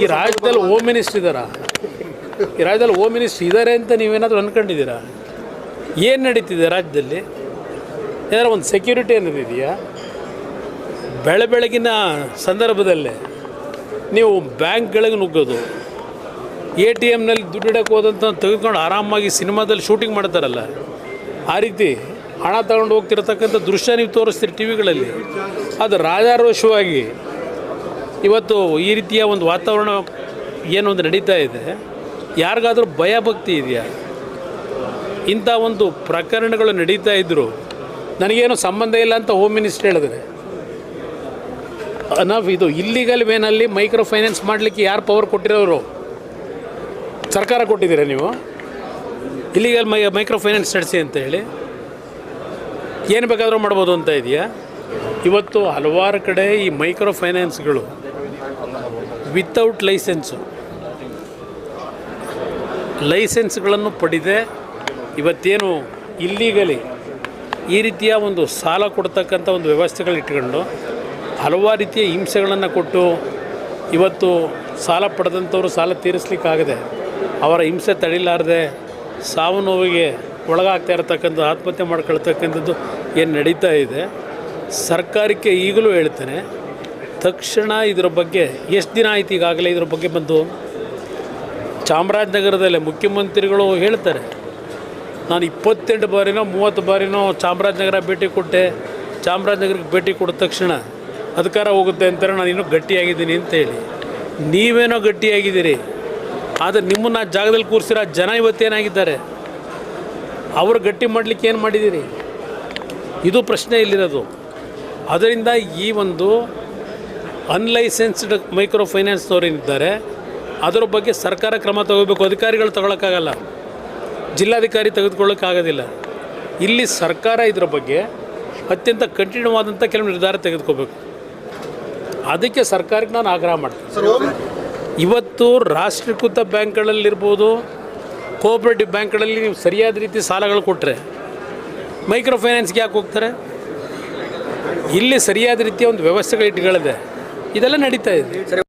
ಈ ರಾಜ್ಯದಲ್ಲಿ home minister ಇದ್ದಾರಾ. ಈ ರಾಜ್ಯದಲ್ಲಿ ಹೋಮ್ ಮಿನಿಸ್ಟರ್ ಇದ್ದಾರೆ ಅಂತ ನೀವೇನಾದರೂ ಅಂದ್ಕೊಂಡಿದ್ದೀರಾ ಏನು ನಡೀತಿದೆ ರಾಜ್ಯದಲ್ಲಿ? ಏನಾದ್ರು ಒಂದು ಸೆಕ್ಯೂರಿಟಿ ಅನ್ನೋದು ಇದೆಯಾ? ಬೆಳೆ ಬೆಳಗಿನ ಸಂದರ್ಭದಲ್ಲೇ ನೀವು ಬ್ಯಾಂಕ್ಗಳಿಗೆ ನುಗ್ಗೋದು ಎ ಟಿ ಎಮ್ನಲ್ಲಿ ದುಡ್ಡು ಇಡಕ್ಕೆ ಹೋದಂತ ತೆಗೆದುಕೊಂಡು ಆರಾಮಾಗಿ ಸಿನಿಮಾದಲ್ಲಿ ಶೂಟಿಂಗ್ ಮಾಡ್ತಾರಲ್ಲ ಆ ರೀತಿ ಹಣ ತಗೊಂಡು ಹೋಗ್ತಿರತಕ್ಕಂಥ ದೃಶ್ಯ ನೀವು ತೋರಿಸ್ತೀರಿ ಟಿ ವಿಗಳಲ್ಲಿ ಅದು ರಾಜಾರೋಷವಾಗಿ ಇವತ್ತು ಈ ರೀತಿಯ ಒಂದು ವಾತಾವರಣ ಏನೊಂದು ನಡೀತಾ ಇದೆ. ಯಾರಿಗಾದರೂ ಭಯ ಭಕ್ತಿ ಇದೆಯಾ? ಇಂಥ ಒಂದು ಪ್ರಕರಣಗಳು ನಡೀತಾ ಇದ್ದರು ನನಗೇನು ಸಂಬಂಧ ಇಲ್ಲ ಅಂತ ಹೋಮ್ ಮಿನಿಸ್ಟರ್ ಹೇಳಿದ್ರೆ ನಾವು ಇದು ಇಲ್ಲಿಗಲ್ ವೇನಲ್ಲಿ ಮೈಕ್ರೋ ಫೈನಾನ್ಸ್ ಮಾಡಲಿಕ್ಕೆ ಯಾರು ಪವರ್ ಕೊಟ್ಟಿರೋರು? ಸರ್ಕಾರ ಕೊಟ್ಟಿದ್ದೀರಾ ನೀವು? ಇಲ್ಲಿಗಲ್ ಮೈ ಮೈಕ್ರೋ ಫೈನಾನ್ಸ್ ನಡೆಸಿ ಅಂತ ಹೇಳಿ. ಏನು ಬೇಕಾದರೂ ಮಾಡ್ಬೋದು ಅಂತ ಇದೆಯಾ? ಇವತ್ತು ಹಲವಾರು ಕಡೆ ಈ ಮೈಕ್ರೋ ಫೈನಾನ್ಸ್ಗಳು ವಿತೌಟ್ ಲೈಸೆನ್ಸು ಲೈಸೆನ್ಸ್ಗಳನ್ನು ಪಡೆದೆ, ಇವತ್ತೇನು ಇಲ್ಲಿಗಲಿ ಈ ರೀತಿಯ ಒಂದು ಸಾಲ ಕೊಡ್ತಕ್ಕಂಥ ಒಂದು ವ್ಯವಸ್ಥೆಗಳು ಇಟ್ಕೊಂಡು ಹಲವಾರು ರೀತಿಯ ಹಿಂಸೆಗಳನ್ನು ಕೊಟ್ಟು ಇವತ್ತು ಸಾಲ ಪಡೆದಂಥವ್ರು ಸಾಲ ತೀರಿಸ್ಲಿಕ್ಕಾಗದೆ ಅವರ ಹಿಂಸೆ ತಡಿಲಾರದೆ ಸಾವು ನೋವಿಗೆ ಒಳಗಾಗ್ತಾ ಇರತಕ್ಕಂಥ, ಆತ್ಮಹತ್ಯೆ ಮಾಡ್ಕೊಳ್ತಕ್ಕಂಥದ್ದು ಏನು ನಡೀತಾ ಇದೆ, ಸರ್ಕಾರಕ್ಕೆ ಈಗಲೂ ಹೇಳ್ತೇನೆ ತಕ್ಷಣ ಇದರ ಬಗ್ಗೆ ಎಷ್ಟು ದಿನ ಆಯ್ತು ಈಗಾಗಲೇ ಇದರ ಬಗ್ಗೆ ಬಂದು? ಚಾಮರಾಜನಗರದಲ್ಲೇ ಮುಖ್ಯಮಂತ್ರಿಗಳು ಹೇಳ್ತಾರೆ, ನಾನು ಇಪ್ಪತ್ತೆಂಟು ಬಾರಿನೋ ಮೂವತ್ತು ಬಾರಿನೋ ಚಾಮರಾಜನಗರ ಭೇಟಿ ಕೊಟ್ಟೆ, ಚಾಮರಾಜನಗರಕ್ಕೆ ಭೇಟಿ ಕೊಟ್ಟ ತಕ್ಷಣ ಅಧಿಕಾರ ಹೋಗುತ್ತೆ ಅಂತಾರೆ, ನಾನು ಇನ್ನೂ ಗಟ್ಟಿಯಾಗಿದ್ದೀನಿ ಅಂತ ಹೇಳಿ. ನೀವೇನೋ ಗಟ್ಟಿಯಾಗಿದ್ದೀರಿ, ಆದರೆ ನಿಮ್ಮನ್ನು ಆ ಜಾಗದಲ್ಲಿ ಕೂರಿಸಿರೋ ಜನ ಇವತ್ತೇನಾಗಿದ್ದಾರೆ ಅವರು ಗಟ್ಟಿ ಮಾಡಲಿಕ್ಕೆ ಏನು ಮಾಡಿದ್ದೀರಿ? ಇದು ಪ್ರಶ್ನೆ ಇಲ್ಲಿರೋದು. ಅದರಿಂದ ಈ ಒಂದು ಅನ್ಲೈಸೆನ್ಸ್ಡ್ ಮೈಕ್ರೋ ಫೈನಾನ್ಸ್ನವ್ರು ಏನಿದ್ದಾರೆ ಅದರ ಬಗ್ಗೆ ಸರ್ಕಾರ ಕ್ರಮ ತಗೋಬೇಕು. ಅಧಿಕಾರಿಗಳು ತಗೊಳಕ್ಕಾಗಲ್ಲ. ಜಿಲ್ಲಾಧಿಕಾರಿ ತೆಗೆದುಕೊಳ್ಳೋಕ್ಕಾಗೋದಿಲ್ಲ. ಇಲ್ಲಿ ಸರ್ಕಾರ ಇದರ ಬಗ್ಗೆ ಅತ್ಯಂತ ಕಠಿಣವಾದಂಥ ಕೆಲವು ನಿರ್ಧಾರ ತೆಗೆದುಕೋಬೇಕು. ಅದಕ್ಕೆ ಸರ್ಕಾರಕ್ಕೆ ನಾನು ಆಗ್ರಹ ಮಾಡ್ತೀನಿ. ಇವತ್ತು ರಾಷ್ಟ್ರೀಕೃತ ಬ್ಯಾಂಕ್ಗಳಲ್ಲಿರ್ಬೋದು ಕೋಆಪರೇಟಿವ್ ಬ್ಯಾಂಕ್ಗಳಲ್ಲಿ ನೀವು ಸರಿಯಾದ ರೀತಿ ಸಾಲಗಳು ಕೊಟ್ಟರೆ ಮೈಕ್ರೋ ಫೈನಾನ್ಸ್ಗೆ ಯಾಕೆ ಹೋಗ್ತಾರೆ? ಇಲ್ಲಿ ಸರಿಯಾದ ರೀತಿಯ ಒಂದು ವ್ಯವಸ್ಥೆಗಳು ಇಟ್ಗಳಿದೆ ಇದೆಲ್ಲ ನಡೀತಾ ಇದೆ.